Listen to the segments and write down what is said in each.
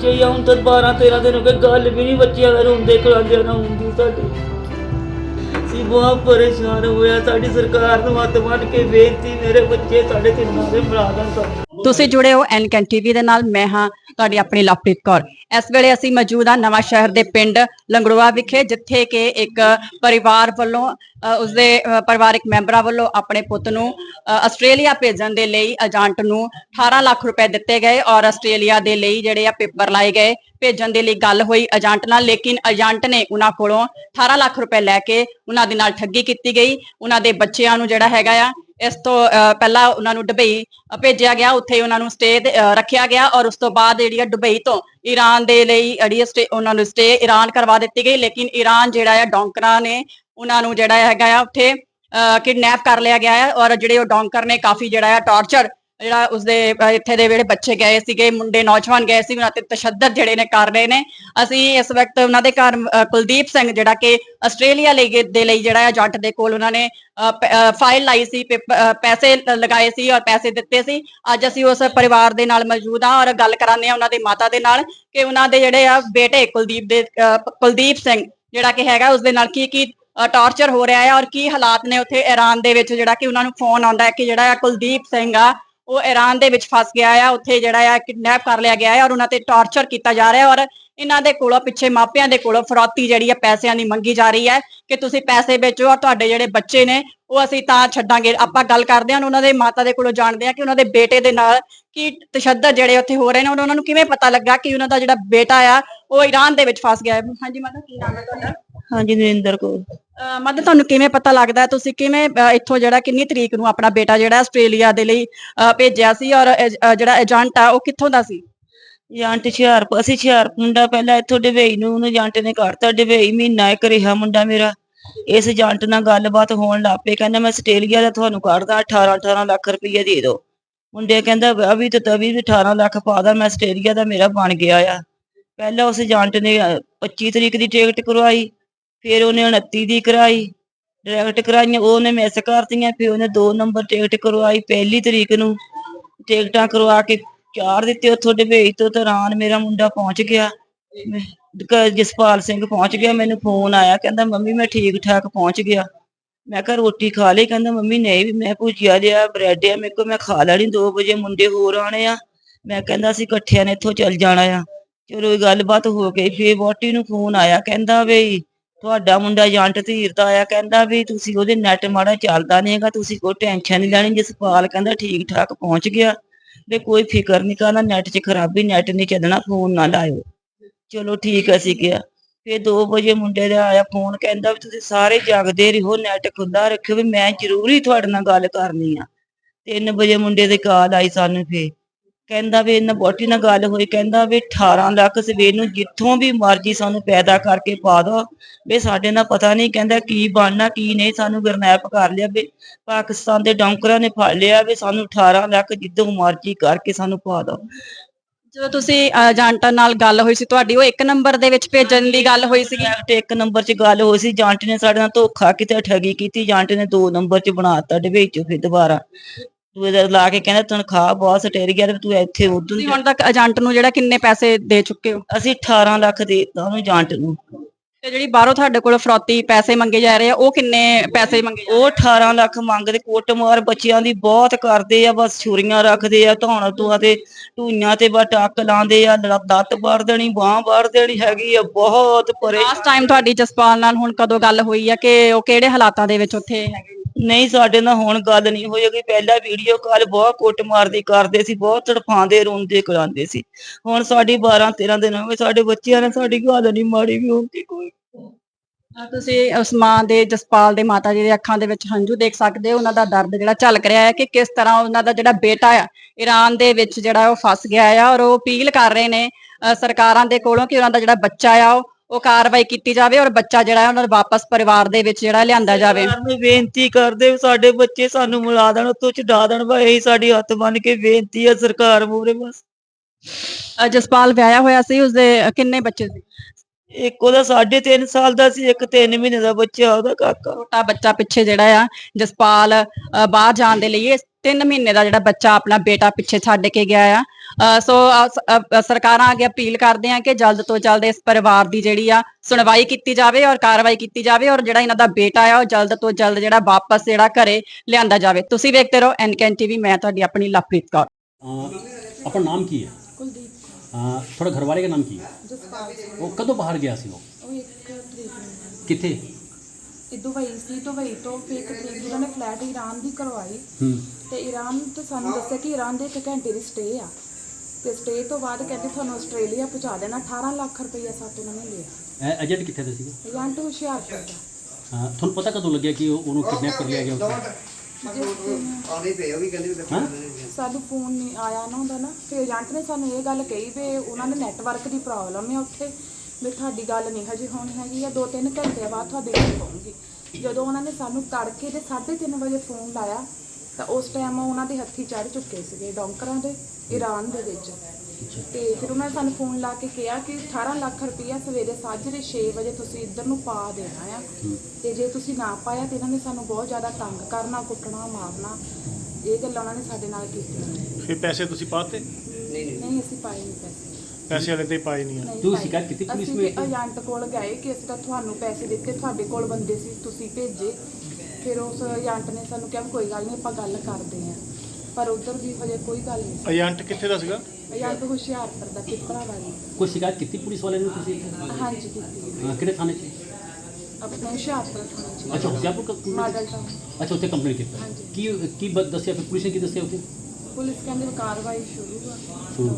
ਬੱਚੇ ਹੀ ਆ ਹੁਣ ਤਾਂ 12 13 ਦਿਨ ਹੋ ਗਏ, ਗੱਲ ਵੀ ਨਹੀਂ ਬੱਚਿਆਂ ਦਾ ਰੋਂਦੇ ਕਰਾਂਦੇ ਨਾ ਹੁੰਦੀ ਸਾਡੀ। ਅਸੀਂ ਬਹੁਤ ਪਰੇਸ਼ਾਨ ਹੋਇਆ ਸਾਡੀ ਸਰਕਾਰ ਨੂੰ ਹੱਥ ਬੰਨ ਕੇ ਬੇਨਤੀ ਮੇਰੇ ਬੱਚੇ ਸਾਡੇ ਤਿੰਨਾਂ ਦੇ ਬਣਾ ਦੇਣ ਤੁਸੀਂ ਜੁੜੇ ਹੋ ਐਨਕੈਨ ਟੀਵੀ ਦੇ ਨਾਲ, ਮੈਂ ਹਾਂ ਤੁਹਾਡੀ ਆਪਣੀ ਲਵਪ੍ਰੀਤ ਕੌਰ। ਇਸ ਵੇਲੇ ਅਸੀਂ ਮੌਜੂਦ ਹਾਂ ਨਵਾਂ ਸ਼ਹਿਰ ਦੇ ਪਿੰਡ ਲੰਗੜੂਆ ਵਿਖੇ, ਜਿੱਥੇ ਕਿ ਇੱਕ ਪਰਿਵਾਰ ਵੱਲੋਂ ਉਸਦੇ ਪਰਿਵਾਰਕ ਮੈਂਬਰਾਂ ਵੱਲੋਂ ਆਪਣੇ ਪੁੱਤ ਨੂੰ ਆਸਟ੍ਰੇਲੀਆ ਭੇਜਣ ਦੇ ਲਈ ਏਜੰਟ ਨੂੰ 18 ਲੱਖ ਰੁਪਏ ਦਿੱਤੇ ਗਏ ਔਰ ਆਸਟ੍ਰੇਲੀਆ ਦੇ ਲਈ ਜਿਹੜੇ ਆ ਪੇਪਰ ਲਾਏ ਗਏ। ਭੇਜਣ ਦੇ ਲਈ ਗੱਲ ਹੋਈ ਏਜੰਟ ਨਾਲ, ਲੇਕਿਨ ਏਜੰਟ ਨੇ ਉਹਨਾਂ ਕੋਲੋਂ 18 ਲੱਖ ਰੁਪਏ ਲੈ ਕੇ ਉਹਨਾਂ ਦੇ ਨਾਲ ਠੱਗੀ ਕੀਤੀ ਗਈ। ਉਹਨਾਂ ਦੇ ਬੱਚਿਆਂ ਨੂੰ ਜਿਹੜਾ ਹੈਗਾ ਆ ਇਸ ਤੋਂ ਅ, ਪਹਿਲਾਂ ਉਹਨਾਂ ਨੂੰ ਦੁਬਈ ਭੇਜਿਆ ਗਿਆ ਉੱਥੇ ਉਹਨਾਂ ਨੂੰ ਸਟੇ ਰੱਖਿਆ ਗਿਆ ਔਰ ਉਸ ਤੋਂ ਬਾਅਦ ਜਿਹੜੀ ਆ ਦੁਬਈ ਤੋਂ ਈਰਾਨ ਦੇ ਲਈ ਜਿਹੜੀ ਸਟੇ ਉਹਨਾਂ ਨੂੰ ਸਟੇ ਈਰਾਨ ਕਰਵਾ ਦਿੱਤੀ ਗਈ ਲੇਕਿਨ ਈਰਾਨ ਜਿਹੜਾ ਆ ਡੌਂਕਰਾਂ ਨੇ ਉਹਨਾਂ ਨੂੰ ਜਿਹੜਾ ਹੈਗਾ ਆ ਉੱਥੇ ਕਿਡਨੈਪ ਕਰ ਲਿਆ ਗਿਆ ਹੈ ਔਰ ਜਿਹੜੇ ਉਹ ਡੌਂਕਰ ਨੇ ਕਾਫੀ ਜਿਹੜਾ ਆ ਟਾਰਚਰ ਜਿਹੜਾ ਉਸਦੇ ਇੱਥੇ ਦੇ ਜਿਹੜੇ ਬੱਚੇ ਗਏ ਸੀਗੇ, ਮੁੰਡੇ ਨੌਜਵਾਨ ਗਏ ਸੀ, ਉਹਨਾਂ ਤੇ ਤਸ਼ੱਦਦ ਜਿਹੜੇ ਨੇ ਕਰ ਰਹੇ ਨੇ। ਅਸੀਂ ਇਸ ਵਕਤ ਉਹਨਾਂ ਦੇ ਘਰ ਕੁਲਦੀਪ ਸਿੰਘ ਜਿਹੜਾ ਕਿ ਆਸਟ੍ਰੇਲੀਆ ਲਈ ਦੇ ਲਈ ਜਿਹੜਾ ਹੈ ਜੱਟ ਦੇ ਕੋਲ ਉਹਨਾਂ ਨੇ ਫਾਈਲ ਲਾਈ ਸੀ ਪੈਸੇ ਲਗਾਏ ਸੀ ਔਰ ਪੈਸੇ ਦਿੱਤੇ ਸੀ। ਅੱਜ ਅਸੀਂ ਉਸ ਪਰਿਵਾਰ ਦੇ ਨਾਲ ਮੌਜੂਦ ਹਾਂ ਔਰ ਗੱਲ ਕਰਾਂਦੇ ਹਾਂ ਉਹਨਾਂ ਦੇ ਮਾਤਾ ਦੇ ਨਾਲ ਕਿ ਉਹਨਾਂ ਦੇ ਜਿਹੜੇ ਆ ਬੇਟੇ ਕੁਲਦੀਪ ਦੇ ਕੁਲਦੀਪ ਸਿੰਘ ਜਿਹੜਾ ਕਿ ਹੈਗਾ ਉਸ ਦੇ ਨਾਲ ਕੀ ਕੀ ਟਾਰਚਰ ਹੋ ਰਿਹਾ ਹੈ ਔਰ ਕੀ ਹਾਲਾਤ ਨੇ ਉੱਥੇ ਈਰਾਨ ਦੇ ਵਿੱਚ ਜਿਹੜਾ ਕਿ ਉਹਨਾਂ ਨੂੰ ਫੋਨ ਆਉਂਦਾ ਹੈ ਕਿ ਜਿਹੜਾ ਆ ਕੁਲਦੀਪ ਸਿੰਘ ਆ ਉਹ ਈਰਾਨ ਦੇ ਵਿੱਚ ਫਸ ਗਿਆ ਆ, ਉੱਥੇ ਜਿਹੜਾ ਆ, ਕਿਡਨੈਪ ਕਰ ਲਿਆ ਗਿਆ ਹੈ ਔਰ ਉਹਨਾਂ ਤੇ ਟਾਰਚਰ ਕੀਤਾ ਜਾ ਰਿਹਾ ਔਰ ਇਹਨਾਂ ਦੇ ਕੋਲੋਂ ਪਿੱਛੇ ਮਾਪਿਆਂ ਦੇ ਕੋਲੋਂ ਫਰੌਤੀ ਜਿਹੜੀ ਆ ਪੈਸਿਆਂ ਦੀ ਮੰਗੀ ਜਾ ਰਹੀ ਹੈ ਕਿ ਤੁਸੀਂ ਪੈਸੇ ਵੇਚੋ ਔਰ ਤੁਹਾਡੇ ਜਿਹੜੇ ਬੱਚੇ ਨੇ ਉਹ ਅਸੀਂ ਤਾਂ ਛੱਡਾਂਗੇ। ਆਪਾਂ ਗੱਲ ਕਰਦੇ ਹਾਂ ਉਹਨਾਂ ਦੇ ਮਾਤਾ ਦੇ ਕੋਲੋਂ ਜਾਣਦੇ ਹਾਂ ਕਿ ਉਹਨਾਂ ਦੇ ਬੇਟੇ ਦੇ ਨਾਲ ਕੀ ਤਸ਼ੱਦਦ ਜਿਹੜੇ ਉੱਥੇ ਹੋ ਰਹੇ ਨੇ ਉਹਨਾਂ ਨੂੰ ਕਿਵੇਂ ਪਤਾ ਲੱਗਾ ਕਿ ਉਹਨਾਂ ਦਾ ਜਿਹੜਾ ਬੇਟਾ ਆ ਉਹ ਈਰਾਨ ਦੇ ਵਿੱਚ ਫਸ ਗਿਆ ਹੈ। ਹਾਂਜੀ ਮਾਤਾ ਕੀ ਨਾਮ ਹੈ ਤੁਹਾਡਾ? ਹਾਂਜੀ ਨਰਿੰਦਰ ਅਹ ਮਤਲਬ ਤੁਹਾਨੂੰ ਕਿਵੇਂ ਪਤਾ ਲੱਗਦਾ ਹੈ? ਤੁਸੀਂ ਕਿਵੇਂ ਇੱਥੋਂ ਜਿਹੜਾ ਕਿੰਨੀ ਤਰੀਕ ਨੂੰ ਆਪਣਾ ਬੇਟਾ ਜਿਹੜਾ ਆਸਟ੍ਰੇਲੀਆ ਦੇ ਲਈ ਭੇਜਿਆ ਸੀ ਔਰ ਜਿਹੜਾ ਏਜੰਟ ਆ ਉਹ ਕਿੱਥੋਂ ਦਾ ਸੀ? ਏਜੰਟ ਹੁਸ਼ਿਆਰਪੁਰ ਅਸੀਂ ਹੁਸ਼ਿਆਰਪੁਰ ਮੁੰਡਾ ਪਹਿਲਾਂ ਇੱਥੋਂ ਡਵੇਈ ਨੂੰ ਉਹਨੂੰ ਏਜੰਟ ਨੇ ਕਰਤਾ ਡਵੇਈ ਮਹੀਨਾ ਇੱਕ ਰਿਹਾ ਮੁੰਡਾ ਮੇਰਾ। ਇਸ ਏਜੰਟ ਨਾਲ ਗੱਲਬਾਤ ਹੋਣ ਲੱਗ ਪਈ ਕਹਿੰਦਾ ਮੈਂ ਆਸਟ੍ਰੇਲੀਆ ਦਾ ਤੁਹਾਨੂੰ ਕੱਢਦਾ 18 18 ਲੱਖ ਰੁਪਈਆ ਦੇ ਦਿਓ। ਮੁੰਡੇ ਕਹਿੰਦਾ ਅਭੀ ਤੇ ਤਵੀ 18 ਲੱਖ ਪਾ ਦਾ ਮੈਂ ਆਸਟ੍ਰੇਲੀਆ ਦਾ ਮੇਰਾ ਬਣ ਗਿਆ ਆ। ਪਹਿਲਾਂ ਉਸ ਏਜੰਟ ਨੇ ਅਹ, 25 ਤਰੀਕ ਦੀ ਟਿਕਟ ਕਰਵਾਈ ਫਿਰ ਉਹਨੇ 29 ਦੀ ਕਰਾਈ ਡਾਇਰੈਕਟ ਕਰਾਈਆਂ ਉਹਨੇ ਮਿਸ ਕਰਤੀਆਂ ਫਿਰ ਉਹਨੇ 2 ਨੰਬਰ ਟਿਕਟ ਕਰਵਾਈ ਪਹਿਲੀ ਤਰੀਕ ਨੂੰ ਟਿਕਟਾਂ ਕਰਵਾ ਕੇ ਚਾਰ ਦਿੱਤੇ ਉੱਥੋਂ ਡਬਈ ਤੋਂ ਤਰਾਨ ਮੇਰਾ ਮੁੰਡਾ ਪਹੁੰਚ ਗਿਆ। ਮੈਂ- ਕ- ਜਸਪਾਲ ਸਿੰਘ ਪਹੁੰਚ ਗਿਆ, ਮੈਨੂੰ ਫੋਨ ਆਇਆ, ਕਹਿੰਦਾ, ਮੰਮੀ, ਮੈਂ ਠੀਕ ਠਾਕ ਪਹੁੰਚ ਗਿਆ। ਮੈਂ ਕਿਹਾ, ਰੋਟੀ ਖਾ ਲਈ? ਕਹਿੰਦਾ, ਮੰਮੀ, ਨਹੀਂ ਵੀ ਮੈਂ ਭੁਜੀਆ ਲਿਆ, ਬ੍ਰੈਡ ਆ ਮੇਰੇ ਕੋ ਮੈਂ ਖਾ ਲੈਣੀ 2 ਵਜੇ ਮੁੰਡੇ ਹੋਰ ਆਣੇ ਆ। ਮੈਂ ਕਹਿੰਦਾ, ਅਸੀਂ ਇਕੱਠਿਆਂ ਨੇ ਇੱਥੋਂ ਚੱਲ ਜਾਣਾ ਆ। ਚਲੋ ਇਹ ਗੱਲਬਾਤ ਹੋ ਗਈ, ਫੇਰ ਵਹੁਟੀ ਨੂੰ ਫੋਨ ਆਇਆ, ਕਹਿੰਦਾ, ਵੀ ਤੁਹਾਡਾ ਮੁੰਡਾ ਏਜੰਟ ਧੀਰ ਦਾ ਆਇਆ। ਕਹਿੰਦਾ, ਵੀ ਤੁਸੀਂ ਉਹਦੇ ਨੈਟ ਮਾੜਾ ਚੱਲਦਾ ਨੀ ਹੈਗਾ, ਤੁਸੀਂ ਕੋਈ ਟੈਨਸ਼ਨ ਨਹੀਂ ਲੈਣੀ। ਜਸਪਾਲ ਕਹਿੰਦਾ ਠੀਕ ਠਾਕ ਪਹੁੰਚ ਗਿਆ। ਵੀ ਕੋਈ ਫਿਕਰ ਨਹੀਂ ਕਰਨਾ ਨੈਟ 'ਚ ਖਰਾਬੀ ਨੈਟ ਨਹੀਂ ਚੱਲਣਾ ਫੋਨ ਨਾ ਲਾਇਓ। ਚਲੋ ਠੀਕ ਅਸੀਂ ਕਿਹਾ। ਫਿਰ 2 ਵਜੇ ਮੁੰਡੇ ਦਾ ਆਇਆ ਫੋਨ ਕਹਿੰਦਾ ਵੀ ਤੁਸੀਂ ਸਾਰੇ ਜਾਗਦੇ ਰਹੋ ਨੈਟ ਖੁੱਲਾ ਰੱਖਿਓ, ਵੀ ਮੈਂ ਜ਼ਰੂਰੀ ਤੁਹਾਡੇ ਨਾਲ ਗੱਲ ਕਰਨੀ ਆ। 3 ਵਜੇ ਮੁੰਡੇ ਦੀ ਕਾਲ ਆਈ ਸਾਨੂੰ ਫੇ ਕਹਿੰਦਾ ਵੀ ਇਹਨਾਂ ਬੋਟੀ ਨਾਲ ਗੱਲ ਹੋਈ ਕਹਿੰਦਾ ਵੀ 18 ਲੱਖ ਸਵੇਰ ਨੂੰ ਜਿੱਥੋਂ ਵੀ ਮਰਜ਼ੀ ਸਾਨੂੰ ਪੈਦਾ ਕਰਕੇ ਪਾ ਦੋ। ਵੀ ਸਾਡੇ ਨਾਲ ਪਤਾ ਨਹੀਂ ਕਹਿੰਦਾ ਕੀ ਬਣਨਾ ਕੀ ਨਹੀਂ ਸਾਨੂੰ ਗਰਨੈਪ ਕਰ ਲਿਆ ਵੀ। ਪਾਕਿਸਤਾਨ ਦੇ ਡੌਂਕਰਾਂ ਨੇ ਫੜ ਲਿਆ ਵੀ ਸਾਨੂੰ 18 ਲੱਖ ਜਿੱਦੋਂ ਮਰਜ਼ੀ ਕਰਕੇ ਸਾਨੂੰ ਪਾ ਦੋ। ਜਦੋਂ ਤੁਸੀਂ ਏਜੰਟ ਨਾਲ ਗੱਲ ਹੋਈ ਸੀ ਤੁਹਾਡੀ ਉਹ ਇੱਕ ਨੰਬਰ ਦੇ ਵਿੱਚ ਭੇਜਣ ਦੀ ਗੱਲ ਹੋਈ ਸੀ ਡਾਇਰੈਕਟ ਇੱਕ ਨੰਬਰ 'ਚ ਗੱਲ ਹੋਈ ਸੀ ਜਾਂਟ ਨੇ ਸਾਡੇ ਨਾਲ ਧੋਖਾ ਕੀਤਾ ਠੱਗੀ ਕੀਤੀ ਜਾਂਟ ਨੇ ਦੋ ਨੰਬਰ 'ਚ ਬਣਾਤਾ ਡਬਈ 'ਚ ਫਿਰ ਦੁਬਾਰਾ। ਤੂੰ ਇਹਦਾ ਲਾ ਕੇ ਕਹਿੰਦਾ ਤਨਖਾਹ ਬਹੁਤ ਸਟੇਰ ਗਿਆ ਤੇ ਤੂੰ ਇੱਥੇ ਉਦੋਂ ਤੁਸੀਂ ਹੁਣ ਤੱਕ ਏਜੰਟ ਨੂੰ ਜਿਹੜਾ ਕਿੰਨੇ ਪੈਸੇ ਦੇ ਚੁੱਕੇ ਹੋ? ਅਸੀਂ 18 ਲੱਖ ਦੇ ਦਿੱਤਾ ਉਹਨੂੰ ਜਾਂਟ ਨੂੰ। ਤੇ ਜਿਹੜੀ ਬਾਹਰੋਂ ਤੁਹਾਡੇ ਕੋਲ ਫਰੌਤੀ ਪੈਸੇ ਮੰਗੇ ਜਾ ਰਹੇ ਆ ਉਹ ਕਿੰਨੇ ਪੈਸੇ ਮੰਗੇ ਜਾ ਰਹੇ ਉਹ 18 ਲੱਖ ਮੰਗਦੇ ਕੁੱਟਮਾਰ ਬੱਚਿਆਂ ਦੀ ਬਹੁਤ ਕਰਦੇ ਆ ਬਸ ਛੁਰੀਆਂ ਰੱਖਦੇ ਆ ਧੌਣ ਤੋਂ ਤੇ ਟੂਈਆਂ ਤੇ ਬਸ ਟੱਕ ਲਾਉਂਦੇ ਆ ਲ- ਲੱਤ ਵੜ ਦੇਣੀ ਬਾਹ ਵੜ ਦੇਣੀ ਹੈਗੀ ਆ ਬਹੁਤ ਪਰੇ ਲਾਸਟ ਟਾਈਮ ਤੁਹਾਡੀ ਜਸਪਾਲ ਨਾਲ ਹੁਣ ਕਦੋਂ ਗੱਲ ਹੋਈ ਆ ਕਿ ਉਹ ਕਿਹੜੇ ਹਾਲਾਤਾਂ ਦੇ ਵਿੱਚ ਉੱਥੇ ਹੈਗੇ? ਨਹੀਂ, ਸਾਡੇ ਨਾਲ ਹੁਣ ਗੱਲ ਨਹੀਂ ਹੋਈ ਕਿ ਪਹਿਲਾਂ ਵੀਡੀਓ ਕਾਲ ਬਹੁਤ ਕੁੱਟ ਮਾਰਦੀ ਕਰਦੇ ਸੀ, ਬਹੁਤ ਤੜਫਾਉਂਦੇ, ਰੋਂਦੇ, ਕਰਾਉਂਦੇ ਸੀ। ਹੁਣ ਸਾਡੀ 12 13 ਦਿਨ ਹੋ ਗਏ, ਸਾਡੇ ਬੱਚਿਆਂ ਨੇ ਸਾਡੀ ਗੱਲ ਨਹੀਂ ਮਾੜੀ ਵੀ ਹੁੰਦੀ ਕੋਈ ਤੁਸੀਂ ਉਸ ਮਾਂ ਦੇ, ਜਸਪਾਲ ਦੇ ਮਾਤਾ ਜੀ ਦੇ ਅੱਖਾਂ ਦੇ ਵਿੱਚ ਹੰਝੂ ਦੇਖ ਸਕਦੇ ਹੋ। ਉਹਨਾਂ ਦਾ ਦਰਦ ਜਿਹੜਾ ਝਲਕ ਰਿਹਾ ਹੈ ਕਿ ਕਿਸ ਤਰ੍ਹਾਂ ਉਹਨਾਂ ਦਾ ਜਿਹੜਾ ਬੇਟਾ ਆ, ਈਰਾਨ ਦੇ ਵਿੱਚ ਜਿਹੜਾ ਉਹ ਫਸ ਗਿਆ ਆ ਔਰ ਉਹ ਅਪੀਲ ਕਰ ਰਹੇ ਨੇ ਸਰਕਾਰਾਂ ਦੇ ਕੋਲੋਂ ਕਿ ਉਹਨਾਂ ਦਾ ਜਿਹੜਾ ਬੱਚਾ ਆ, ਉਹ ਉਹ ਕਾਰਵਾਈ ਕੀਤੀ ਜਾਵੇ ਔਰ ਬੱਚਾ ਜਿਹੜਾ ਹੈ ਉਹਨਾਂ ਦਾ ਵਾਪਸ ਪਰਿਵਾਰ ਦੇ ਵਿੱਚ ਜਿਹੜਾ ਲਿਆਂਦਾ ਜਾਵੇ। ਸਰਕਾਰ ਨੂੰ ਬੇਨਤੀ ਕਰਦੇ ਵੀ ਸਾਡੇ ਬੱਚੇ ਸਾਨੂੰ ਮਿਲਾ ਦੇਣ ਉੱਥੋਂ ਚੜਾ ਦੇਣ ਬਈ ਇਹੀ ਸਾਡੀ ਹੱਥ ਬੰਨ ਕੇ ਬੇਨਤੀ ਹੈ ਸਰਕਾਰ ਮੂਹਰੇ ਬਸ। ਅਹ ਜਸਪਾਲ ਵਿਆਹਿਆ ਹੋਇਆ ਸੀ ਉਸਦੇ ਕਿੰਨੇ ਬੱਚੇ ਸੀ? ਇੱਕ ਉਹਦਾ 3.5 ਸਾਲ ਦਾ ਸੀ ਇੱਕ 3 ਮਹੀਨੇ ਦਾ ਬੱਚਾ ਉਹਦਾ ਕਾਕਾ। ਛੋਟਾ ਬੱਚਾ ਪਿੱਛੇ ਜਿਹੜਾ ਆ ਜਸਪਾਲ ਬਾਹਰ ਜਾਣ ਦੇ ਲਈ ਇਹ 3 ਮਹੀਨੇ ਦਾ ਜਿਹੜਾ ਬੱਚਾ ਆਪਣਾ ਬੇਟਾ ਪਿੱਛੇ ਛੱਡ ਕੇ ਗਿਆ ਆ। ਅ, ਸੋ ਸਰਕਾਰਾਂ ਅੱਗੇ ਅਪੀਲ ਕਰਦੇ ਆ ਕਿ ਜਲਦ ਤੋਂ ਜਲਦ ਇਸ ਪਰਿਵਾਰ ਦੀ ਜਿਹੜੀ ਆ ਸੁਣਵਾਈ ਕੀਤੀ ਜਾਵੇ ਔਰ ਕਾਰਵਾਈ ਕੀਤੀ ਜਾਵੇ ਔਰ ਜਿਹੜਾ ਇਹਨਾਂ ਦਾ ਬੇਟਾ ਆ ਉਹ ਜਲਦ ਤੋਂ ਜਲਦ ਜਿਹੜਾ ਵਾਪਸ ਜਿਹੜਾ ਘਰੇ ਲਿਆਂਦਾ ਜਾਵੇ। ਤੁਸੀਂ ਵੇਖਦੇ ਰਹੋ ਐਨਕੈਨ ਟੀਵੀ ਮੈਂ ਤੁਹਾਡੀ ਆਪਣੀ ਲਵਪ੍ਰੀਤ ਕੌਰ। ਆਪਣਾ ਨਾਮ ਕੀ ਹੈ? ਕੁਲਦੀਪ ਤੁਹਾਡੇ ਘਰ ਵਾਲੇ ਦਾ ਨਾਮ ਕੀ ਹੈ? ਉਹ ਕਦੋਂ ਬਾਹਰ ਗਿਆ ਸੀ ਉਹ? ਉਹ ਇੱਕ ਤਰੀਕ ਨੂੰ ਕਿੱਥੇ? ਇਹ ਦੁਬਈ ਸੀ ਦੁਬਈ ਤੋਂ ਫਿਰ ਤਰੀਕ ਨੂੰ ਉਹਨਾਂ ਫਲੈਟ ਈਰਾਨ ਦੀ ਕਰਵਾਈ। ਹੂੰ। ਤੇ ਈਰਾਨ ਤੋਂ ਸਾਨੂੰ ਦੱਸਿਆ ਕਿ ਈਰਾਨ ਦੇ ਇੱਕ ਘੰਟੇ ਦੀ ਸਟੇ ਆ। ਤੇ ਸਟੇ ਤੋਂ ਬਾਅਦ ਕਹਿੰਦੇ ਤੁਹਾਨੂੰ ਆਸਟ੍ਰੇਲੀਆ ਪਹੁੰਚਾ ਦੇਣਾ 18 ਲੱਖ ਰੁਪਈਆ ਸਾਤੋਂ ਉਹਨਾਂ ਨੇ ਲਿਆ। ਇਹ ਏਜੰਟ ਕਿੱਥੇ ਦਾ ਸੀਗਾ? ਏਜੰਟ ਹੁਸ਼ਿਆਰਪੁਰ ਦਾ। ਅਹ ਤੁਹਾਨੂੰ ਪਤਾ ਕਦੋਂ ਲੱਗਿਆ ਕਿ ਉਹ- ਉਹਨੂੰ ਕਿਡਨੈਪ ਕਰ ਲਿਆ ਗਿਆ ਉੱਥੇ? ਜਿਸ ਦਿਨ ਆਉਂਦੇ ਪਏ ਉਹ ਵੀ ਕਹਿੰਦੇ ਵੀ ਹਾਂ? ਸਾਨੂੰ ਫੋਨ ਨਹੀਂ ਆਇਆ ਨਾ ਹੁੰਦਾ ਨਾ। ਫਿਰ ਏਜੰਟ ਨੇ ਸਾਨੂੰ ਇਹ ਗੱਲ ਕਹੀ ਵੀ ਉਹਨਾਂ ਨੇ ਨੈਟਵਰਕ ਦੀ ਪ੍ਰੋਬਲਮ ਹੈ ਉੱਥੇ। ਵੀ ਤੁਹਾਡੀ ਗੱਲ ਨਹੀਂ ਹਜੇ ਹੋਣੀ ਹੈਗੀ ਆ ਦੋ ਤਿੰਨ ਘੰਟੇ ਬਾਅਦ ਤੁਹਾਡੀ ਗੱਲ ਹੋਊਗੀ। ਜਦੋਂ ਉਹਨਾਂ ਨੇ ਸਾਨੂੰ ਤੜਕੇ ਦੇ 3:30 ਵਜੇ ਫੋਨ ਲਾਇਆ ਤਾਂ ਉਸ ਟਾਈਮ ਉਹਨਾਂ ਦੇ ਹੱਥੀ ਚੜ ਚੁੱਕੇ ਸੀਗੇ ਡੌਂਕਰਾਂ ਦੇ ਈਰਾਨ ਦੇ ਵਿੱਚ। ਤੇ ਫਿਰ ਉਹਨਾਂ ਨੇ ਸਾਨੂੰ ਫੋਨ ਲਾ ਕੇ ਕਿਹਾ ਕਿ 18 ਲੱਖ ਰੁਪਈਆ ਸਵੇਰੇ ਸਾਜਰੇ 6 ਵਜੇ ਤੁਸੀਂ ਇੱਧਰ ਨੂੰ ਪਾ ਦੇਣਾ ਆ। ਤੇ ਜੇ ਤੁਸੀਂ ਨਾ ਪਾਇਆ ਤੇ ਇਹਨਾਂ ਨੇ ਸਾਨੂੰ ਬਹੁਤ ਜ਼ਿਆਦਾ ਤੰਗ ਕਰਨਾ ਕੁੱਟਣਾ ਮਾਰਨਾ। ਇਹ ਗੱਲਾਂ ਉਹਨਾਂ ਨੇ ਸਾਡੇ ਨਾਲ ਕੀਤੀਆਂ। ਫਿਰ ਪੈਸੇ ਤੁਸੀਂ ਪਾਤੇ? ਨਹੀਂ ਅਸੀਂ ਪਾਏ ਨਹੀਂ ਪੈਸੇ। ਪੈਸੇ ਵਾਲੇ ਤੇ ਪਾਏ ਨਹੀਂ ਆ। ਨਹੀਂ ਤੂੰ ਪਾਏ। ਸ਼ਿਕਾਇਤ ਕੀਤੀ ਪੁਲਿਸ ਅਸੀਂ ਨੂੰ ਫਿਰ ਏਜੰਟ ਕੋਲ ਗਏ ਕਿ ਅਸੀਂ ਤਾਂ ਤੁਹਾਨੂੰ ਪੈਸੇ ਦਿੱਤੇ ਤੁਹਾਡੇ ਕੋਲ ਬੰਦੇ ਸੀ ਤੁਸੀਂ ਭੇਜੇ। ਫਿਰ ਉਸ ਏਜੰਟ ਨੇ ਸਾਨੂੰ ਕਿਹਾ ਵੀ ਕੋਈ ਗੱਲ ਨਹੀਂ ਆਪਾਂ ਗੱਲ ਕਰਦੇ ਆਂ ਪਰ ਉਧਰ ਵੀ ਹਜੇ ਕੋਈ ਗੱਲ ਨਹੀਂ ਸੀ। ਏਜੰਟ ਕਿੱਥੇ ਦਾ ਸੀਗਾ? ਏਜੰਟ ਹੁਸ਼ਿਆਰਪੁਰ ਦਾ ਪਿੱਪਰਾ ਵਾਲੀ। ਕੋਈ ਸ਼ਿਕਾਇਤ ਕੀਤੀ ਪੁਲਿਸ ਵਾਲੇ ਨੂੰ ਤੁਸੀਂ? ਹਾਂਜੀ ਕੀਤੀ ਅਹ ਕਿਹੜੇ ਥਾਣੇ 'ਚ? ਆਪਣੇ ਹੁਸ਼ਿਆਰਪੁਰ ਥਾਣੇ ਅੱਛਾ ਚ ਹੁਸ਼ਿਆਰਪੁਰ ਕ- ਮਾਡਲ ਟਾਊਨ ਅੱਛਾ ਉੱਥੇ ਕੰਪਲੇਂਟ ਕੀਤਾ। ਹਾਂਜੀ। ਕੀ ਕੀ ਬ- ਦੱਸਿਆ ਫਿਰ? ਪੁਲਿਸ ਨੇ ਕੀ ਦੱਸਿਆ ਉੱਥੇ? ਪੁਲਿਸ ਕਹਿੰਦੇ ਵੀ ਕਾਰਵਾਈ ਸ਼ੁਰੂ ਆ। ਸ਼ੁਰੂ।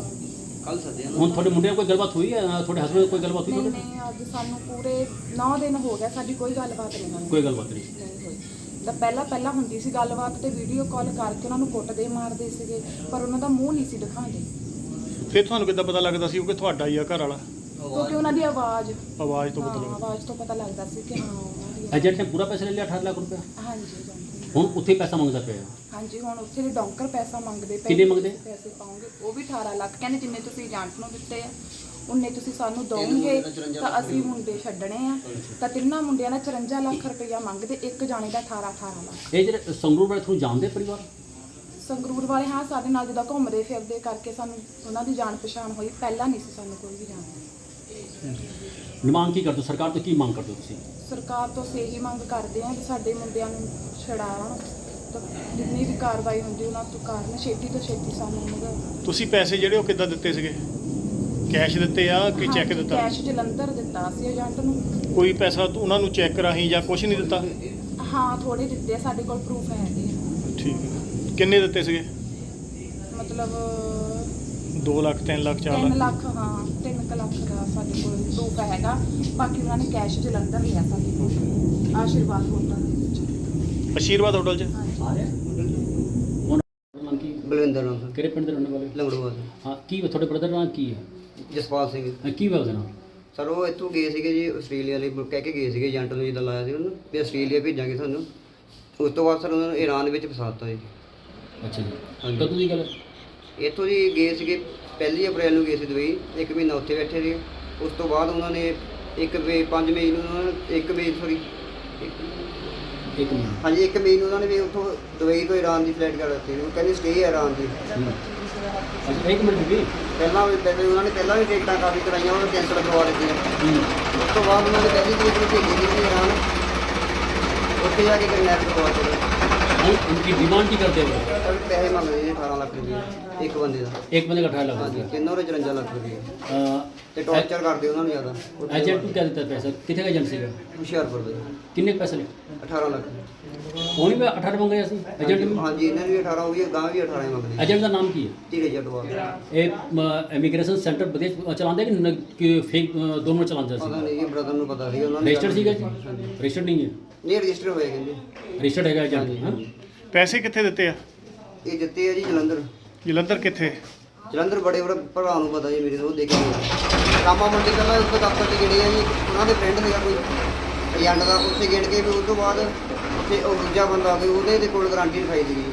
ਕੱਲ ਸੱਦਿਆ ਹੁਣ ਤੁਹਾਡੇ ਮੁੰਡੇ ਨਾਲ ਕੋਈ ਗੱਲਬਾਤ ਹੋਈ ਹੈ? ਤੁਹਾਡੇ ਹਸਬੰਦ ਨਾਲ ਕੋਈ ਗੱਲਬਾਤ ਹੋਈ ਨਹੀਂ ਤੁਹਾਡੇ ਨਹੀਂ ਅੱਜ ਸਾਨੂੰ ਪੂਰੇ 9 ਦਿਨ ਹੋ ਗਿਆ ਸਾਡੀ ਕੋਈ ਗੱਲਬਾਤ ਨਹੀਂ ਹੋਈ। ਕੋਈ ਗੱਲਬਾਤ ਨਹੀਂ ਨਹੀਂ ਹੋਈ। ਤਾਂ ਪਹਿਲਾਂ ਪਹਿਲਾਂ ਹੁੰਦੀ ਸੀ ਗੱਲਬਾਤ ਤੇ ਵੀਡੀਓ ਕਾਲ ਕਰਕੇ ਉਹਨਾਂ ਨੂੰ ਕੁੱਟਦੇ ਮਾਰਦੇ ਸੀਗੇ ਪਰ ਉਹਨਾਂ ਦਾ ਮੂੰਹ ਨਹੀਂ ਸੀ ਦਿਖਾਉਂਦੇ। ਫਿਰ ਤੁਹਾਨੂੰ ਕਿੱਦਾਂ ਪਤਾ ਲੱਗਦਾ ਸੀ ਉਹ ਕਿ ਤੁਹਾਡਾ ਹੀ ਆ ਘਰ ਵਾਲਾ? ਕਿਉਂਕਿ ਉਹਨਾਂ ਦੀ ਆਵਾਜ਼। ਆਵਾਜ਼ ਤੋਂ ਹਾਂ ਪਤਾ ਲੱਗਦਾ। ਆਵਾਜ਼ ਤੋਂ ਪਤਾ ਲੱਗਦਾ ਸੀ ਕਿ ਹਾਂ ਉਹਨਾਂ ਦੀ ਏਜੰਟ ਨੇ ਪੂਰਾ ਪੈਸਾ ਲੈ ਲਿਆ 18 ਲੱਖ ਰੁਪਏ ਹਾਂਜੀ। ਹੁਣ ਉੱਥੇ ਪੈਸਾ ਮੰਗਦਾ ਪਿਆ ਹਾਂਜੀ ਹੁਣ ਉੱਥੇ ਦੇ ਡੌਂਕਰ ਪੈਸਾ ਮੰਗਦੇ ਪਏ ਕਿੰਨੇ ਮੰਗਦੇ? ਪੈਸੇ ਪਾਉਂਗੇ। ਉਹ ਵੀ 18 ਲੱਖ ਕਹਿੰਦੇ ਜਿੰਨੇ ਤੁਸੀਂ ਏਜੰਟ ਨੂੰ ਦਿੱਤੇ ਆ ਉਨੇ ਤੁਸੀਂ ਸਾਨੂੰ ਦੋਗੇ ਤਾਂ ਅਸੀਂ ਮੁੰਡੇ ਛੱਡਣੇ ਆ। ਤਾਂ ਤਿੰਨਾਂ ਮੁੰਡਿਆਂ ਦਾ 54 ਲੱਖ ਰੁਪਇਆ ਮੰਗਦੇ ਇੱਕ ਜਾਣੇ ਦਾ 18 18 ਲੱਖ। ਇਹ ਜਿਹੜੇ ਸੰਗਰੂਰ ਵਾਲੇ ਤੁਹਾਨੂੰ ਜਾਣਦੇ ਪਰਿਵਾਰ? ਸੰਗਰੂਰ ਵਾਲੇ ਹਾਂ ਸਾਡੇ ਨਾਲ ਜਦੋਂ ਘੁੰਮਦੇ ਫਿਰਦੇ ਕਰਕੇ ਸਾਨੂੰ ਉਹਨਾਂ ਦੀ ਜਾਣ ਪਛਾਣ ਹੋਈ ਪਹਿਲਾਂ ਨਹੀਂ ਸੀ ਸਾਨੂੰ ਕੋਈ ਵੀ ਜਾਣਦਾ ਨਿਮਾਂਗ ਕੀ ਕਰਦੇ ਹੋ? ਸਰਕਾਰ ਤੋਂ ਕੀ ਮੰਗ ਕਰਦੇ ਹੋ ਤੁਸੀਂ? ਸਰਕਾਰ ਤੋਂ ਅਸੀਂ ਇਹੀ ਮੰਗ ਕਰਦੇ ਹਾਂ ਕਿ ਸਾਡੇ ਮੁੰਡਿਆਂ ਨੂੰ ਛਡਾਉਣ ਤਾਂ ਜਿੰਨੀ ਵੀ ਕਾਰਵਾਈ ਹੁੰਦੀ ਉਹਨਾਂ ਤੋਂ ਕਾਰਨ ਛੇਤੀ ਤੋਂ ਛੇਤੀ ਸਾਨੂੰ ਉਹਨਾਂ ਦਾ ਤੁਸੀਂ ਪੈਸੇ ਜਿਹੜੇ ਉਹ ਕਿੱਦਾਂ ਦਿੱਤੇ ਸੀਗੇ? ਕੈਸ਼ ਦਿੱਤੇ ਆ ਕਿ ਚੈੱਕ ਹਾਂਜੀ, ਦਿੱਤਾ? ਕੈਸ਼ ਜਲੰਧਰ ਦਿੱਤਾ ਸੀ ਏਜੰਟ ਨੂੰ। ਕੋਈ ਪੈਸਾ ਤਾਂ ਉਹਨਾਂ ਨੂੰ ਚੈੱਕ ਰਾਹੀਂ ਜਾਂ ਕੁਝ ਨਹੀਂ ਦਿੱਤਾ? ਹਾਂ ਥੋੜੇ ਦਿੱਤੇ ਆ, ਸਾਡੇ ਕੋਲ ਪ੍ਰੂਫ ਹੈਗੇ ਆ। ਠੀਕ ਹੈ। ਕਿੰਨੇ ਦਿੱਤੇ ਸੀਗੇ? ਮਤਲਬ 2 ਲੱਖ 3 ਲੱਖ 4 3 ਲੱਖ? ਲੱਖ ਹਾਂ 3 ਲੱਖ ਦਾ ਸਾਡੇ ਕੋਲ ਪ੍ਰੂਫ ਹੈਗਾ। ਬਾਕੀ ਉਹਨਾਂ ਨੇ ਕੈਸ਼ ਜਲੰਧਰ ਲਿਆ ਸਾਡੇ ਕੋਲ। ਆਸ਼ੀਰਵਾਦ ਹੋਟਲ ਆਸ਼ੀਰਵਾਦ ਹੋਟਲ 'ਚ? ਬਲਵਿੰਦਰ ਨਾਮ। ਕਿਹੜੇ ਪਿੰਡ ਦੇ ਰਹਿਣ ਵਾਲੇ? ਲੰਗੜੂਆ ਹਾਂ ਕੀ ਤੁਹਾਡੇ ਬ੍ਰਦਰ ਦਾ ਨਾਮ ਕੀ ਹੈ? ਜਸਪਾਲ ਸਿੰਘ। ਅਹ ਕੀ ਵਾ ਉਹਦਾ ਨਾਮ? ਸਰ ਉਹ ਇੱਥੋਂ ਗਏ ਸੀਗੇ ਜੀ ਆਸਟ੍ਰੇਲੀਆ ਲਈ ਕਹਿ ਕੇ ਗਏ ਸੀਗੇ ਏਜੰਟ ਨੂੰ ਜਿੱਦਾਂ ਲਾਇਆ ਸੀ ਉਹਨੂੰ ਵੀ ਆਸਟ੍ਰੇਲੀਆ ਭੇਜਾਂਗੇ ਤੁਹਾਨੂੰ। ਉਸ ਤੋਂ ਬਾਅਦ ਸਰ ਉਹਨਾਂ ਨੂੰ ਈਰਾਨ ਵਿੱਚ ਫਸਾਤਾ ਜੀ। ਅੱਛਾ ਜੀ। ਹਾਂਜੀ। ਕਦੋਂ ਦੀ ਗੱਲ ਹੈ? ਇੱਥੋਂ ਜੀ ਗਏ ਸੀਗੇ ਪਹਿਲੀ ਅਪ੍ਰੈਲ ਨੂੰ ਗਏ ਸੀ ਦੁਬਈ ਇੱਕ ਮਹੀਨਾ ਉੱਥੇ ਬੈਠੇ ਸੀ। ਉਸ ਤੋਂ ਬਾਅਦ ਉਹਨਾਂ ਨੇ ਇੱਕ ਵੇ 5 ਮਈ ਨੂੰ ਉਹਨਾਂ ਨੇ ਇੱਕ ਮਈ ਸੌਰੀ ਇੱਕ ਮਿੰਟ ਹਾਂਜੀ ਇੱਕ ਮਈ ਨੂੰ ਉਹਨਾਂ ਨੇ ਵੀ ਉੱਥੋਂ ਦੁਬਈ ਤੋਂ ਈਰਾਨ ਦੀ ਫਲਾਈਟ ਕਰ ਦਿੱਤੀ ਉਹ ਕਹਿੰਦੇ ਸਟੇ ਹੈ ਈਰਾਨ ਦੀ। ਅੱਛਾ ਇੱਕ ਮਿੰਟ ਵੀ ਪਹਿਲਾਂ ਵੀ ਪਹਿਲੇ ਉਹਨਾਂ ਨੇ ਪਹਿਲਾਂ ਵੀ ਟਿਕਟਾਂ ਕਾਫੀ ਕਰਾਈਆਂ ਉਹ ਕੈਂਸਲ ਕਰਵਾ ਦਿੱਤੀਆਂ। ਉਸ ਤੋਂ ਬਾਅਦ ਉਹਨਾਂ ਨੇ ਪਹਿਲੀ ਤਰੀਕ ਨੂੰ ਭੇਜੀ ਸੀ ਈਰਾਨ ਉੱਥੇ ਜਾ ਕੇ ਕਿਡਨੈਪ ਕਰਵਾ ਦਿੱਤੇ हैं उनकी डिमांड ही करते हुए और पैसे मांग रहे हैं 18 ਲੱਖ ਰੁਪਏ। ਇੱਕ ਬੰਦੇ ਦਾ। एक बंदे का अठारह लाख ਹਾਂਜੀ रुपया ਕਿੰਨਾ ਉਹਦੇ 54 ਲੱਖ ਰੁਪਏ। ਤੇ ਟੌਰਚਰ ਕਰਦੇ ਉਹਨਾਂ ਨੂੰ ਜ਼ਿਆਦਾ। ਉਹ एच एफ क्या देता है पैसा कितने का एजेंसी का ਹੁਸ਼ਿਆਰਪੁਰ ਦੇ। कितने के पैसे ले 18 ਲੱਖ। होने में अठारह मंग रहे हैं एजेंट ਹਾਂਜੀ ਇਹਨਾਂ ਨੂੰ ਵੀ 18 ਹੋ ਗਈ ਗਾਂ ਵੀ 18 ਹੀ ਮੰਗਦੇ एजेंट का नाम की है ਠੀਕ ਹੈ ਜੱਟਵਾ ਇਹ ਇਮੀਗ੍ਰੇਸ਼ਨ ਸੈਂਟਰ ਵਿਦੇਸ਼ ਚਲਾਉਂਦੇ ਕਿ ਨ- ਕਿ ਫੇਕ ਦੋਨੋਂ ਚਲਾਉਂਦੇ ਸੀ? ਪਤਾ ਨਹੀਂ ਇਹ ਬ੍ਰਦਰ ਨੂੰ ਪਤਾ ਨਹੀਂ ਉਹਨਾਂ ਨੇ ਰਜਿਸਟਰ ਸੀਗਾ ਜੀ? ਰਜਿਸਟਰ ਨਹੀਂ ਹੈ? ਨਹੀਂ ਰਜਿਸਟਰ ਹੋਏ ਕਹਿੰਦੇ ਰਜਿਸਟਰਡ ਹੈਗਾ ਏਜੰਟ ਹਾਂ ਪੈਸੇ ਕਿੱਥੇ ਦਿੱਤੇ ਆ? ਇਹ ਦਿੱਤੇ ਆ ਜੀ ਜਲੰਧਰ। ਜਲੰਧਰ ਕਿੱਥੇ? ਜਲੰਧਰ ਬੜੇ ਬੜੇ ਭਰਾ ਨੂੰ ਪਤਾ ਜੀ ਮੇਰੇ ਤੋਂ ਉਹ ਦੇ ਕੇ ਗਏ ਰਾਮਾ ਮੰਡੀ ਪਹਿਲਾਂ ਉੱਥੇ ਦਫ਼ਤਰ ਤੇ ਗਏ ਆ ਜੀ ਉਹਨਾਂ ਦੇ ਫਰੈਂਡ ਸੀਗਾ ਕੋਈ। ਏਜੰਟ ਦਾ ਉੱਥੇ ਗੇੜ ਕੇ ਵੀ ਉਸ ਤੋਂ ਬਾਅਦ ਉੱਥੇ ਉਹ ਦੂਜਾ ਬੰਦਾ ਆ ਗਿਆ ਉਹਦੇ ਦੇ ਕੋਲ ਗਾਰੰਟੀ ਲਿਖਾਈ ਸੀਗੀ।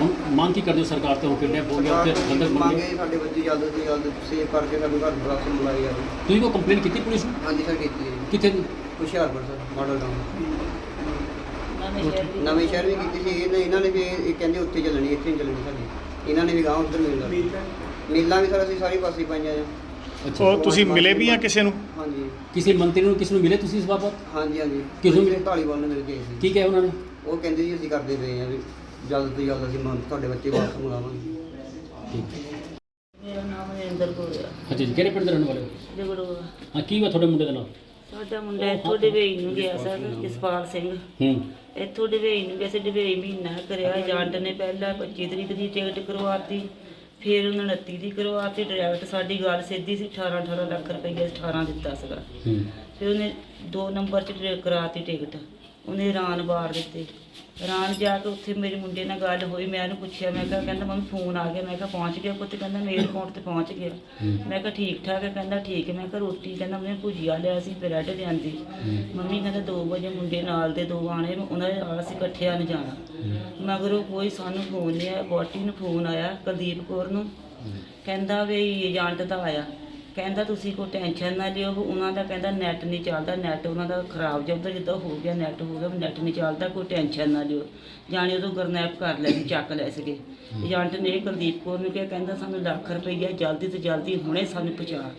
ਹੁਣ ਮੰਗ ਕੀ ਕਰਦੇ ਹੋ ਸਰਕਾਰ ਤੋਂ? ਕਿਡਨੈਪ ਹੋ ਗਿਆ ਤੇ ਬੰਦਕ ਮੰਗੇ ਮੰਗੇ ਸਾਡੇ ਬੱਚੇ ਜਲਦ ਤੋਂ ਜਲਦ ਸੇਵ ਕਰਕੇ ਸਾਨੂੰ ਘਰ ਵਾਪਸ ਮਿਲਾਈ ਜਾਵੇ ਤੁਸੀਂ ਕੋ ਕੰਪਲੇਨ ਕੀਤੀ ਪੁਲਿਸ ਨੂੰ? ਹਾਂਜੀ ਸਰ ਕੀਤੀ ਹੈ ਜੀ। ਕਿੱਥੇ ਦੀ? ਹੁਸ਼ਿਆਰਪੁਰ ਸਰ ਮਾਡਲ ਟਾਊਨ ਨਵੇਂ ਸ਼ਹਿਰ ਦੀ। ਨਵੇਂ ਸ਼ਹਿਰ ਵੀ ਕੀਤੀ ਸੀ ਇਹਨੇ ਇਹਨਾਂ ਨੇ ਵੀ ਇਹ ਕਹਿੰਦੇ ਉੱਥੇ ਚੱਲਣੀ ਇੱਥੇ ਨਹੀਂ ਚੱਲਣੀ ਸਾਡੀ। ਇਹਨਾਂ ਨੇ ਵੀ ਗਾਂ ਉੱਧਰ ਮਿਲਣਾ ਮੇਲਾਂ ਵੀ ਸਰ ਅਸੀਂ ਸਾਰੀ ਪਾਸੇ ਪਾਈਆਂ ਆ। ਅੱਛਾ। ਉਹ ਤੁਸੀਂ ਮਿਲੇ ਵੀ ਆ ਕਿਸੇ ਨੂੰ? ਹਾਂਜੀ। ਕਿਸੇ ਮੰਤਰੀ ਨੂੰ ਕਿਸ ਨੂੰ ਮਿਲੇ ਤੁਸੀਂ ਇਸ ਬਾਬਤ? ਹਾਂਜੀ ਹਾਂਜੀ। ਕਿਸ ਨੂੰ ਮੇਰੇ ਢਾਲੀਵਾਲ ਨੂੰ ਮਿਲ ਗਏ ਸੀ। ਕੀ ਕਿਹਾ ਉਹਨਾਂ ਨੇ? ਉਹ ਕਹਿੰਦੇ ਜੀ ਅਸੀਂ ਕਰਦੇ ਪਏ ਆ ਵੀ ਜਲਦ ਤੋਂ ਜਲਦ ਅਸੀਂ ਮੰਨ ਤੁਹਾਡੇ ਬੱਚੇ ਵਾਪਸ ਮੰਗਾਵਾਂਗੇ ਠੀਕ ਮੇਰਾ ਨਾਮ ਨਰਿੰਦਰ ਕੌਰ ਆ। ਅੱਛਾ ਜੀ ਕਿਹੜੇ ਪਿੰਡ ਦੇ ਰਹਿਣ ਵਾਲੇ ਹੋ? ਜਗੜੋ ਹਾਂ ਕੀ ਵਾ ਤੁਹਾਡੇ ਮੁੰਡੇ ਦਾ ਨਾਮ? ਸਾਡਾ ਮੁੰਡਾ ਇੱਥੋਂ ਡਵੇਈ ਨੂੰ ਗਿਆ ਸਰ ਜਸਪਾਲ ਸਿੰਘ। ਹੂੰ। ਇੱਥੋਂ ਡਵੇਈ ਨੂੰ ਗਿਆ ਸੀ ਡਵੇਈ ਮਹੀਨਾ ਕਰਿਆ। ਏਜੰਟ ਨੇ ਪਹਿਲਾਂ 25 ਤਰੀਕ ਦੀ ਟਿਕਟ ਕਰਵਾਤੀ ਫਿਰ ਉਹਨਾਂ 29 ਦੀ ਕਰਵਾਤੀ ਡਾਇਰੈਕਟ ਸਾਡੀ ਗੱਲ ਸਿੱਧੀ ਸੀ 18 18 ਲੱਖ ਰੁਪਏ 18 ਦਿੱਤਾ ਸੀਗਾ। ਹੂੰ। ਫਿਰ ਉਹਨੇ ਦੋ ਨੰਬਰ 'ਚ ਕਰਾਤੀ ਟਿਕਟ। ਉਹਨੇ ਰਾਨ ਬਾਰ ਦਿੱਤੇ। ਰਾਨ ਜਾ ਕੇ ਉੱਥੇ ਮੇਰੇ ਮੁੰਡੇ ਨਾਲ ਗੱਲ ਹੋਈ ਮੈਂ ਉਹਨੂੰ ਪੁੱਛਿਆ ਮੈਂ ਕਿਹਾ ਕਹਿੰਦਾ ਮੰਮੀ ਫੋਨ ਆ ਗਿਆ। ਮੈਂ ਕਿਹਾ ਪਹੁੰਚ ਗਿਆ ਪੁੱਤ? ਕਹਿੰਦਾ ਮੇਰੇ ਅਕਾਊਂਟ ਤੇ ਪਹੁੰਚ ਗਿਆ। ਮੈਂ ਕਿਹਾ ਠੀਕ ਠਾਕ ਹੈ। ਕਹਿੰਦਾ ਠੀਕ ਹੈ। ਮੈਂ ਕਿਹਾ ਰੋਟੀ? ਕਹਿੰਦਾ ਮੈਂ ਭੁਜੀਆ ਲਿਆ ਸੀ ਬ੍ਰੈਡ ਲਿਆਂਦੀ। ਮੰਮੀ ਕਹਿੰਦਾ 2 ਵਜੇ ਮੁੰਡੇ ਨਾਲ ਦੇ ਦੋ ਆਣੇ ਉਹਨਾਂ ਦੇ ਨਾਲ ਅਸੀਂ ਇਕੱਠਿਆਂ ਨੂੰ ਜਾਣਾ। ਮਗਰੋਂ ਕੋਈ ਸਾਨੂੰ ਫੋਨ ਨਹੀਂ ਆਇਆ ਬੋਟੀ ਨੂੰ ਫੋਨ ਆਇਆ ਕੁਲਦੀਪ ਕੌਰ ਨੂੰ। ਕਹਿੰਦਾ ਵੀ ਏਜੰਟ ਦਾ ਆਇਆ। ਕਹਿੰਦਾ ਤੁਸੀਂ ਕੋਈ ਟੈਨਸ਼ਨ ਨਾ ਲਿਓ ਉਹਨਾਂ ਦਾ ਕਹਿੰਦਾ ਨੈਟ ਨਹੀਂ ਚੱਲਦਾ ਨੈਟ ਉਹਨਾਂ ਦਾ ਖਰਾਬ ਜਿਹਾ ਉੱਧਰ ਜਿੱਦਾਂ ਹੋ ਗਿਆ ਨੈਟ ਹੋ ਗਿਆ ਨੈਟ ਨਹੀਂ ਚੱਲਦਾ ਕੋਈ ਟੈਨਸ਼ਨ ਨਾ ਲਿਓ। ਜਾਣੀ ਉਦੋਂ ਗਰਨੈਪ ਕਰ ਲੈ ਸੀ ਚੱਕ ਲੈ ਸੀਗੇ। ਏਜੰਟ ਨੇ ਕੁਲਦੀਪ ਕੌਰ ਨੂੰ ਕਿਹਾ ਕਹਿੰਦਾ ਸਾਨੂੰ ਲੱਖ ਰੁਪਈਆ ਜਲਦੀ ਤੋਂ ਜਲਦੀ ਹੁਣੇ ਸਾਨੂੰ ਪਹੁੰਚਾ।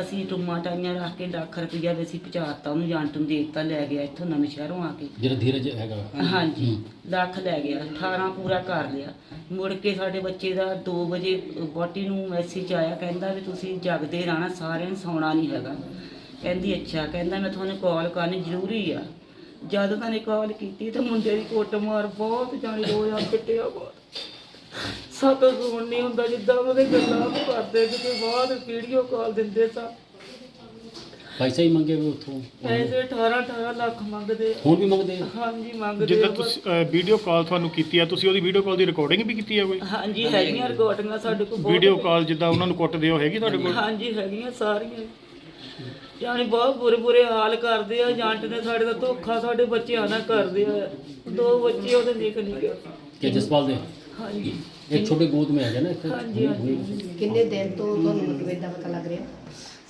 ਅਸੀਂ ਟੁੰਮਾ ਟਾਈਆਂ ਰੱਖ ਕੇ ਲੱਖ ਰੁਪਈਆ ਵੀ ਅਸੀਂ ਪਹੁੰਚਾਤਾ ਉਹਨੂੰ ਏਜੰਟ ਨੂੰ ਦਿੱਤਾ ਲੈ ਗਿਆ ਇੱਥੋਂ ਨਵੇਂ ਸ਼ਹਿਰੋਂ ਆ ਕੇ। ਜਿਹੜਾ ਧੀਰਜ ਹੈਗਾ। ਹਾਂਜੀ ਲੱਖ ਲੈ ਗਿਆ 18 ਪੂਰਾ ਕਰ ਲਿਆ। ਮੁੜ ਕੇ ਸਾਡੇ ਬੱਚੇ ਦਾ 2 ਵਜੇ ਬੋਟੀ ਨੂੰ ਮੈਸੇਜ ਆਇਆ ਕਹਿੰਦਾ ਵੀ ਤੁਸੀਂ ਜਗਦੇ ਰਹਿਣਾ ਸਾਰਿਆਂ ਨੇ ਸੌਣਾ ਨਹੀਂ ਹੈਗਾ। ਕਹਿੰਦੀ ਅੱਛਾ ਕਹਿੰਦਾ ਮੈਂ ਤੁਹਾਨੂੰ ਕਾਲ ਕਰਨੀ ਜ਼ਰੂਰੀ ਆ। ਜਦ ਤਾਂ ਨੇ ਕਾਲ ਕੀਤੀ ਤੇ ਮੁੰਡੇ ਦੀ ਕੁੱਟ ਮਾਰ ਬਹੁਤ ਜਾਣੀ ਰੋਇਆ ਪਿੱਟਿਆ ਬਹੁਤ। ਸਤ ਸੁਣ ਨਹੀਂ ਹੁੰਦਾ ਜਿੱਦਾਂ ਉਹਦੇ ਗੱਲਾਂ ਵੀ ਕਰਦੇ ਕਿਤੇ ਬਾਅਦ ਵੀਡੀਓ ਕਾਲ ਦਿੰਦੇ ਤਾਂ। ਪੈਸਾ ਹੀ ਮੰਗੇ ਵੀ ਉੱਥੋਂ। ਪੈਸੇ 18 18 ਲੱਖ ਮੰਗਦੇ ਆ। ਹੁਣ ਵੀ ਮੰਗਦੇ ਆ? ਹਾਂਜੀ ਮੰਗਦੇ ਜਿੱਦਾਂ ਆ। ਤੁਸੀਂ ਵੀਡੀਓ ਕਾਲ ਤੁਹਾਨੂੰ ਕੀਤੀ ਆ ਤੁਸੀਂ ਉਹਦੀ ਵੀਡੀਓ ਕਾਲ ਦੀ ਰਿਕਾਰਡਿੰਗ ਵੀ ਕੀਤੀ ਆ ਕੋਈ? ਹਾਂਜੀ ਹੈਗੀਆਂ ਰਿਕਾਰਡਿੰਗਾਂ ਸਾਡੇ ਕੋਲ ਬਹੁਤ ਵੀਡੀਓ ਕਾਲ ਜਿੱਦਾਂ ਉਹਨਾਂ ਨੂੰ ਕੁੱਟਦੇ ਹੋ ਹੈਗੀ ਤੁਹਾਡੇ ਕੋਲ? ਹਾਂਜੀ ਹੈਗੀਆਂ ਸਾਰੀਆਂ। ਯਾਨੀ ਬਹੁਤ ਬੁਰੇ ਬੁਰੇ ਹਾਲ ਕਰਦੇ ਆ ਏਜੰਟ ਨੇ ਸਾਡੇ ਦਾ ਧੋਖਾ ਸਾਡੇ ਬੱਚਿਆਂ ਨਾਲ ਕਰਦੇ ਆ। ਦੋ ਬੱਚੇ ਉਹਦੇ ਨਿਕ ਨਿਕ ਕਿ ਜਸਪਾਲ ਦੇ? ਹਾਂਜੀ। ਇੱਕ ਛੋਟੇ ਗੋਦ ਮੇ ਹੈਗਾ ਨਾ ਇੱਥੇ। ਹਾਂਜੀ ਹਾਂਜੀ। ਕਿੰਨੇ ਦਿਨ ਤੋਂ ਤੁਹਾਨੂੰ ਮਤਲਬ ਏਦਾਂ ਪਤਾ ਲੱਗ ਰਿਹਾ?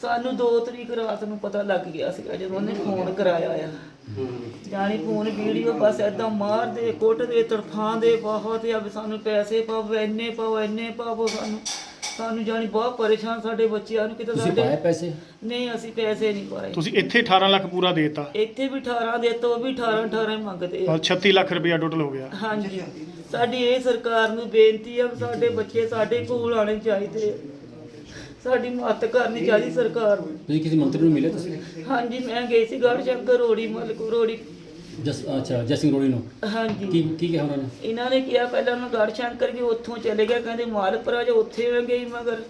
ਸਾਨੂੰ 2 ਤਰੀਕ ਰਾਤ ਨੂੰ ਪਤਾ ਲੱਗ ਗਿਆ ਸੀਗਾ ਜਦੋਂ ਉਹਨੇ ਫੋਨ ਕਰਾਇਆ ਆ। ਜਾਣੀ ਫੋਨ ਵੀਡੀਓ ਬਸ ਏਦਾਂ ਮਾਰਦੇ ਕੁੱਟਦੇ ਤੜਫਾਉਂਦੇ ਬਹੁਤ ਆ ਵੀ ਸਾਨੂੰ ਪੈਸੇ ਪਾਓ ਇੰਨੇ ਪਾਓ ਇੰਨੇ ਪਾਓ ਸਾਨੂੰ। ਸਾਨੂੰ ਜਾਣੀ ਬਹੁਤ ਪਰੇਸ਼ਾਨ ਸਾਡੇ ਬੱਚਿਆਂ ਨੂੰ ਕਿਤੇ ਤੁਸੀਂ ਪਾਏ ਸਾਡੇ ਪੈਸੇ? ਨਹੀਂ ਅਸੀਂ ਪੈਸੇ ਨਹੀਂ ਪਾਏ। ਤੁਸੀਂ ਇੱਥੇ 18 ਲੱਖ ਪੂਰਾ ਦੇਤਾ। ਇੱਥੇ ਵੀ 18 ਦੇ ਤੋਂ ਵੀ 18 18 ਮੰਗਦੇ ਆ। 36 ਲੱਖ ਰੁਪਇਆ ਟੋਟਲ ਹੋ ਗਿਆ। ਹਾਂਜੀ। ਸਾਡੀ ਇਹ ਸਰਕਾਰ ਨੂੰ ਬੇਨਤੀ ਆ ਸਾਡੇ ਬੱਚੇ ਸਾਡੇ ਕੋਲ ਆਣੇ ਚਾਹੀਦੇ ਆ। ਸਾਡੀ ਮਦਦ ਕਰਨੀ ਚਾਹੀਦੀ ਸਰਕਾਰ ਨੂੰ। ਤੁਸੀਂ ਕਿਸੇ ਮੰਤਰੀ ਨੂੰ ਮਿਲੇ ਤੁਸੀਂ? ਹਾਂਜੀ ਮੈਂ ਗਈ ਸੀ ਗੜ ਸ਼ੰਕਰ ਰੋੜੀ ਮਲਕ ਰੋੜੀ। ਜਸ ਅੱਛਾ ਜਸਿੰਗ ਰੋੜੀ ਨੂੰ? ਹਾਂਜੀ। ਕੀ ਕੀ ਕਿਹਾ ਉਹਨਾਂ ਨੇ? ਇਹਨਾਂ ਨੇ ਕਿਹਾ ਪਹਿਲਾਂ ਮੈਂ ਗੜ ਸ਼ੰਕਰ ਗਈ ਉੱਥੋਂ ਚਲੇ ਗਿਆ ਕਹਿੰਦੇ ਮਾਲਪੁਰਾ ਜੋ ਉੱਥੇ ਮੈਂ ਗਈ ਮਗਰ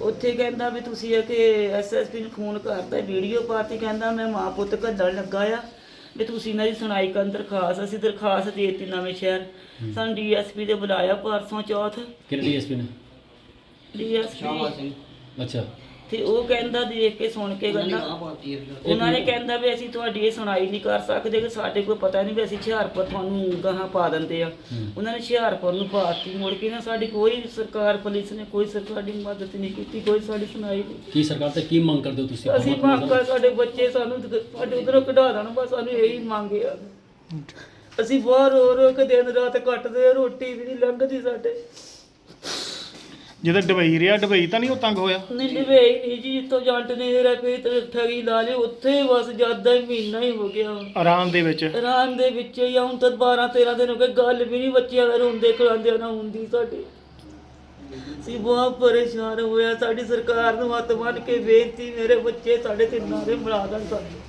ਉੱਥੇ ਕਹਿੰਦਾ ਵੀ ਤੁਸੀਂ ਇਹ ਕਿ ਐਸਐਸਪੀ ਨੂੰ ਫੋਨ ਕਰਤਾ ਵੀਡੀਓ ਪਾਤੀ ਕਹਿੰਦਾ ਮੈਂ ਮਾਂ ਪੁੱਤ ਘੱਲਣ ਲੱਗਾ ਆ। ਵੀ ਤੁਸੀਂ ਇਹਨਾਂ ਦੀ ਸੁਣਾਈ ਕਰਨ ਦਰਖਾਸਤ ਅਸੀਂ ਦਰਖਾਸਤ ਦੇ ਦਿੱਤੀ ਨਵੇਂ ਸ਼ਹਿਰ। ਸਾਨੂੰ ਡੀਐਸਪੀ ਦੇ ਬੁਲਾਇਆ ਪਰਸੋਂ ਚੌਥ। ਕਿਹੜੇ ਡੀਐਸਪੀ ਨੇ? ਡੀਐਸਪੀ। ਅੱਛਾ। ਤੇ ਉਹ ਕਹਿੰਦਾ ਦੇਖ ਕੇ ਸੁਣ ਕੇ ਗੱਲਾਂ ਉਹਨਾਂ ਨੇ ਕਹਿੰਦਾ ਵੀ ਅਸੀਂ ਤੁਹਾਡੀ ਇਹ ਸੁਣਾਈ ਨਹੀਂ ਕਰ ਸਕਦੇ ਕਿ ਸਾਡੇ ਕੋਲ ਪਤਾ ਨਹੀਂ ਵੀ ਅਸੀਂ ਹੁਸ਼ਿਆਰਪੁਰ ਤੁਹਾਨੂੰ ਗਾਹਾਂ ਪਾ ਦਿੰਦੇ ਆ। ਉਹਨਾਂ ਨੇ ਹੁਸ਼ਿਆਰਪੁਰ ਨੂੰ ਪਾਤੀ ਮੁੜ ਕੇ ਨਾ ਸਾਡੀ ਕੋਈ ਸਰਕਾਰ ਪੁਲਿਸ ਨੇ ਕੋਈ ਸਰਕਾਰੀ ਮਦਦ ਨਹੀਂ ਕੀਤੀ ਕੋਈ ਸਾਡੀ ਸੁਣਾਈ ਨਹੀਂ। ਕੀ ਸਰਕਾਰ ਤੇ ਕੀ ਮੰਗ ਕਰਦੇ ਹੋ ਤੁਸੀਂ? ਅਸੀਂ ਮੰਗ ਕਰ ਸਾਡੇ ਬੱਚੇ ਸਾਨੂੰ ਸਾਡੇ ਉਧਰੋਂ ਕਢਾ ਦੇਣ ਬਸ ਸਾਨੂੰ ਇਹੀ ਮੰਗ ਆ। ਅਸੀਂ ਬਾਹਰ ਰੋ ਰੋ ਕੇ ਦਿਨ ਰਾਤ ਕੱਟਦੇ ਆ ਰੋਟੀ ਵੀ ਨਹੀਂ ਲੰਘਦੀ ਸਾਡੇ। ਜਦੋਂ ਡਬਈ ਰਿਹਾ ਡਬਈ ਤਾਂ ਨਹੀਂ ਉਹ ਤੰਗ ਹੋਇਆ? ਨਹੀਂ ਨਿਭਾਈ ਨਹੀਂ ਜੀ ਜਿੱਥੋਂ ਜੰਟ ਨੇ ਮੇਰਾ ਕੋਈ ਤੇ ਠਗੀ ਲਾ ਲਈ ਉੱਥੇ ਬਸ ਜ਼ਿਆਦਾ ਹੀ ਮਹੀਨਾ ਹੀ ਹੋ ਗਿਆ। ਆਰਾਮ ਦੇ ਵਿੱਚ? ਰਾਨ ਦੇ ਵਿੱਚ ਹੀ ਆ, ਹੁਣ ਤਾਂ 12 13 ਦਿਨ ਹੋ ਗਏ ਗੱਲ ਵੀ ਨਹੀਂ ਬੱਚਿਆਂ ਦਾ ਰੋਂਦੇ ਖਲਾਉਂਦੇ ਨਾ ਹੁੰਦੀ ਸਾਡੇ। ਸੀ ਬਹੁਤ ਪਰੇਸ਼ਾਨ ਹੋਇਆ ਸਾਡੀ ਸਰਕਾਰ ਨੂੰ ਹੱਥ ਬੰਨ ਕੇ ਬੇਨਤੀ ਮੇਰੇ ਬੱਚੇ ਸਾਡੇ ਤਿੰਨਾਂ ਦੇ ਬਣਾ ਦੇਣ ਸਾਨੂੰ।